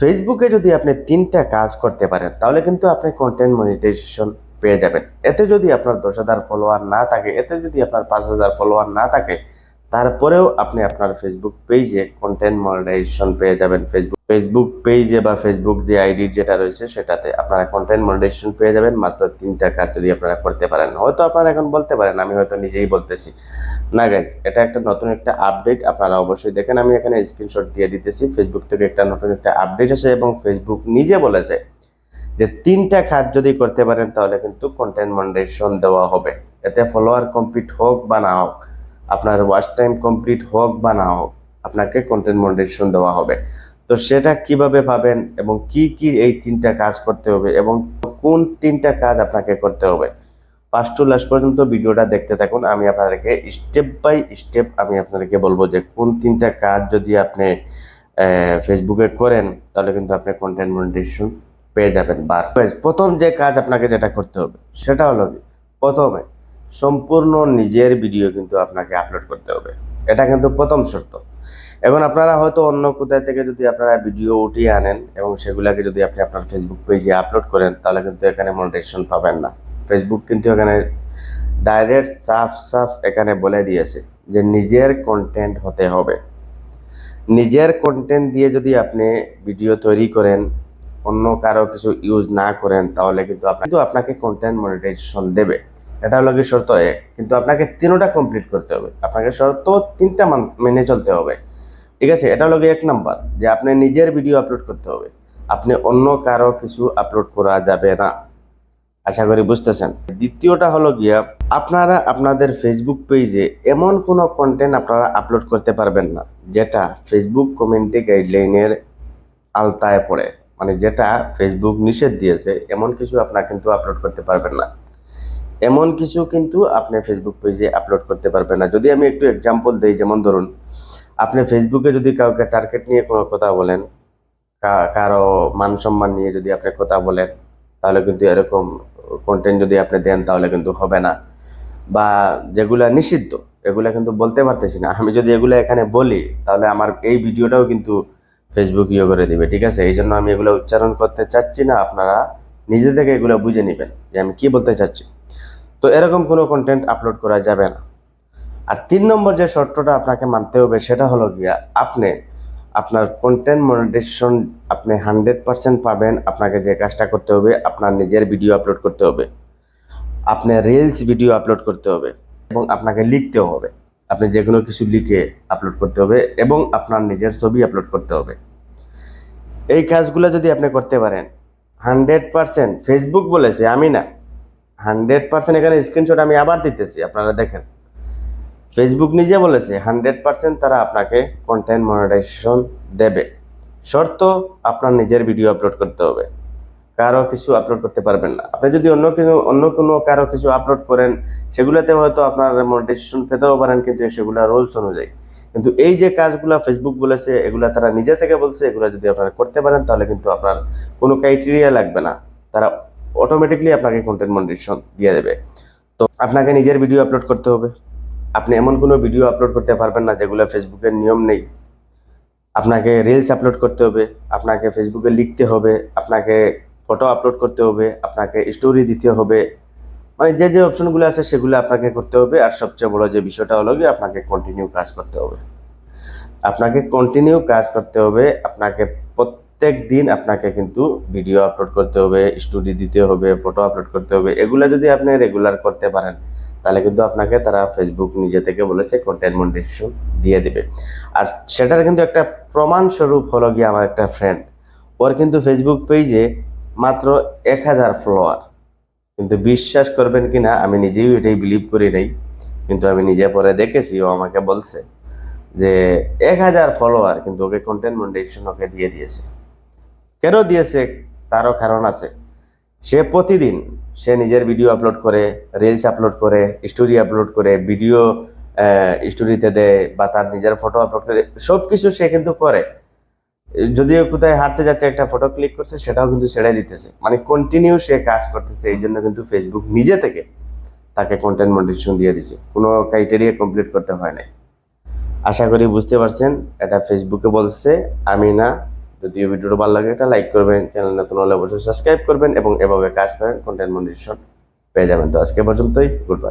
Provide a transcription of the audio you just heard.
ফেসবুকে যদি আপনি তিনটা কাজ করতে পারেন, তাহলে কিন্তু আপনি কন্টেন্ট মনিটাইজেশন পেয়ে যাবেন। এতে যদি আপনার দশ হাজার ফলোয়ার না থাকে, এতে যদি আপনার পাঁচ হাজার ফলোয়ার না থাকে, তারপরেও আপনি আপনার ফেসবুক পেজে কন্টেন্ট মনিটাইজেশন পেয়ে যাবেন। ফেসবুক ফেসবুক পেজে বা ফেসবুক যে আইডি যেটা রয়েছে, সেটাতে আপনারা কন্টেন্ট মনিটাইজেশন পেয়ে যাবেন। মাত্র তিনটা কাজ যদি আপনারা করতে পারেন। হয়তো আপনারা এখন বলতে পারেন, আমি হয়তো নিজেই বলতেছি। না গাইজ এটা একটা নতুন একটা আপডেট আপনারা অবশ্যই দেখেন। আমি এখানে স্ক্রিনশট দিয়ে দিতেছি। ফেসবুক থেকে একটা নতুন একটা আপডেট আছে এবং ফেসবুক নিজে বলেছে যে তিনটা কাজ যদি করতে পারেন, তাহলে কিন্তু কন্টেন্ট মনিটাইজেশন দেওয়া হবে। এতে ফলোয়ার কমপ্লিট হোক বা না হোক, আপনার ওয়াচ টাইম কমপ্লিট হোক বা না হোক, আপনাকে কন্টেন্ট মনিটাইজেশন দেওয়া হবে। তো সেটা কীভাবে পাবেন এবং কি কি এই তিনটা কাজ করতে হবে এবং কোন তিনটা কাজ আপনাকে করতে হবে ফার্স্ট টু লাস্ট পর্যন্ত ভিডিওটা দেখতে থাকুন। আমি আপনাদেরকে স্টেপ বাই স্টেপ আমি আপনাদেরকে বলব যে কোন তিনটা কাজ যদি আপনি ফেসবুকে করেন, তাহলে কিন্তু আপনি কন্টেন্ট মনিটাইজেশন পেয়ে যাবেন বার। প্রথম যে কাজ আপনাকে যেটা করতে হবে, সেটা হলো প্রথমে সম্পূর্ণ নিজের ভিডিও কিন্তু আপনাকে আপলোড করতে হবে। এটা কিন্তু প্রথম শর্ত। এখন আপনারা হয়তো অন্য কোথায় থেকে যদি আপনারা ভিডিও উঠিয়ে আনেন এবং সেগুলোকে যদি আপনি আপনার ফেসবুক পেজে আপলোড করেন, তাহলে কিন্তু এখানে মনিটাইজেশন পাবেন না। ফেসবুক কিন্তু এখানে ডাইরেক্ট সাফ সাফ এখানে বলে দিয়েছে যে নিজের কন্টেন্ট হতে হবে। নিজের কন্টেন্ট দিয়ে যদি আপনি ভিডিও তৈরি করেন, অন্য কারও কিছু ইউজ না করেন, তাহলে কিন্তু আপনি কিন্তু আপনাকে কন্টেন্ট মনিটাইজেশন দেবে। এটা হলো কি শর্ত এক। কিন্তু আপনাকে তিনোটা কমপ্লিট করতে হবে। আপনাকে শর্ত তিনটা মান- চলতে হবে। ঠিক আছে? এটা হলো এক নাম্বার যে আপনি নিজের ভিডিও আপলোড করতে হবে। আপনি অন্য কারও কিছু আপলোড করা যাবে না। আশা করি বুঝতেছেন। দ্বিতীয়টা হলো গিয়া, আপনারা আপনাদের ফেসবুক পেজে এমন কোনো কন্টেন্ট আপনারা আপলোড করতে পারবেন না, যেটা ফেসবুক কমিউনিটি গাইডলাইনের আলতায় পড়ে। মানে যেটা ফেসবুক নিষেধ দিয়েছে, এমন কিছু আপনারা কিন্তু আপলোড করতে পারবেন না। এমন কিছু কিন্তু আপনি ফেসবুক পেজে আপলোড করতে পারবেন না। যদি আমি একটু এক্সাম্পল দিই, যেমন ধরুন, আপনি ফেসবুকে যদি কাউকে টার্গেট নিয়ে কোনো কথা বলেন কারও মান সম্মান নিয়ে যদি আপনি কথা বলেন, তাহলে কিন্তু এরকম কন্টেন্ট যদি আপনি দেন তাহলে কিন্তু হবে না। বা যেগুলা নিষিদ্ধ, এগুলা কিন্তু বলতে পারতেছি না। আমি যদি এগুলো এখানে বলি, তাহলে আমার এই ভিডিওটাও কিন্তু ফেসবুক ইয়ে করে দিবে, ঠিক আছে? এই জন্য আমি এগুলো উচ্চারণ করতে চাচ্ছি না, আপনারা নিজে থেকে এগুলো বুঝে নেবেন যে আমি কি বলতে চাচ্ছি। তো এরকম কোনো কন্টেন্ট আপলোড করা যাবে না। আর তিন নম্বর যে শর্তটা আপনাকে মানতে হবে, সেটা হলো গিয়া আপনি আপনার কন্টেন্ট মনিটাইজেশন আপনি হান্ড্রেড পার্সেন্ট পাবেন, আপনাকে যে কাজটা করতে হবে, আপনার নিজের ভিডিও আপলোড করতে হবে। আপনি রিলস ভিডিও আপলোড করতে হবে এবং আপনাকে লিখতেও হবে। আপনি যে কোনো কিছু লিখে আপলোড করতে হবে এবং আপনার নিজের ছবি আপলোড করতে হবে। এই কাজগুলো যদি আপনি করতে পারেন হান্ড্রেড পার্সেন্ট ফেসবুক বলেছে, আমি না হান্ড্রেড পার্সেন্ট এখানে স্ক্রিনশট আমি আবার দিতেছি, আপনারা দেখেন। ফেসবুক নিজে বলেছে, হান্ড্রেড পার্সেন্ট তারা আপনাকে কন্টেন্ট মনিটাইজেশন দেবে। শর্ত, আপনার নিজের ভিডিও আপলোড করতে হবে। কারও কিছু আপলোড করতে পারবেন না। আপনি যদি অন্য কিছু, অন্য কোনো কারও কিছু আপলোড করেন, সেগুলোতে হয়তো আপনার মনিটাইজেশন পেতেও পারেন, কিন্তু সেগুলো রুলস অনুযায়ী। কিন্তু এই যে কাজগুলো ফেসবুক বলেছে, এগুলা তারা নিজে থেকে বলছে, এগুলো যদি আপনারা করতে পারেন, তাহলে কিন্তু আপনার কোনো ক্রাইটেরিয়া লাগবে না। তারা অটোমেটিকলি আপনাকে কন্টেন্ট মনিটাইজেশন দিয়ে দেবে। তো আপনাকে নিজের ভিডিও আপলোড করতে হবে। আপনি এমন কোনো ভিডিও আপলোড করতে পারবেন না যেগুলো ফেসবুকের নিয়ম নেই। আপনাকে রিলস আপলোড করতে হবে, আপনাকে ফেসবুকে লিখতে হবে, আপনাকে ফটো আপলোড করতে হবে, আপনাকে স্টোরি দিতে হবে। মানে যে যে অপশনগুলো আছে সেগুলো আপনাকে করতে হবে আর সবচেয়ে বড় যে বিষয়টা হলো কি আপনাকে কন্টিনিউ কাজ করতে হবে। আপনাকে কন্টিনিউ কাজ করতে হবে, আপনাকে প্রত্যেক দিন আপনাকে কিন্তু ভিডিও আপলোড করতে হবে স্টোরি দিতে হবে ফটো আপলোড করতে হবে, এগুলো যদি আপনি রেগুলার করতে পারেন, তাহলে কিন্তু আপনাকে তারা ফেসবুক নিজে থেকে বলেছে কন্টেন্ট মনিটাইজেশন দিয়ে দিবে। আর সেটার কিন্তু একটা প্রমাণ স্বরূপ হলো গিয়ে আমার একটা ফ্রেন্ড ওর কিন্তু ফেসবুক পেজে মাত্র এক হাজার ফলোয়ার কিন্তু বিশ্বাস করবেন কি না, আমি নিজেই এটাই বিলিভ করি নাই, কিন্তু আমি নিজে পরে দেখেছি, ও আমাকে বলছে যে, এক হাজার ফলোয়ার কিন্তু ওকে কন্টেন্ট মনিটাইজেশন ওকে দিয়ে দিয়েছে। কেন দিয়েছে? তারও কারণ আছে। সে প্রতিদিন সে নিজের ভিডিও আপলোড করে রিলস আপলোড করে স্টোরি আপলোড করে ভিডিও স্টোরিতে দেয় বা তার নিজের ফটো আপলোড করে সব কিছু সে কিন্তু করে। যদিও কোথায় হাঁটতে যাচ্ছে একটা ফটো ক্লিক করছে, সেটাও কিন্তু ছেড়ে দিতেছে। মানে কন্টিনিউ সে কাজ করতেছে, এই জন্য কিন্তু ফেসবুক নিজে থেকে তাকে কন্টেন্ট মনিটেশন দিয়ে দিছে। কোনো ক্রাইটেরিয়া কমপ্লিট করতে হয় নাই। আশা করি বুঝতে পারছেন, এটা ফেসবুকে বলছে, আমি না যদি ভিডিওটা ভালো লাগে, এটা লাইক করবেন চ্যানেল নতুন হলে অবশ্যই সাবস্ক্রাইব করবেন এবং এভাবে কাজ করেন কন্টেন্ট মনিটেশন পেয়ে যাবেন। তো আজকে পর্যন্তই গুড বাই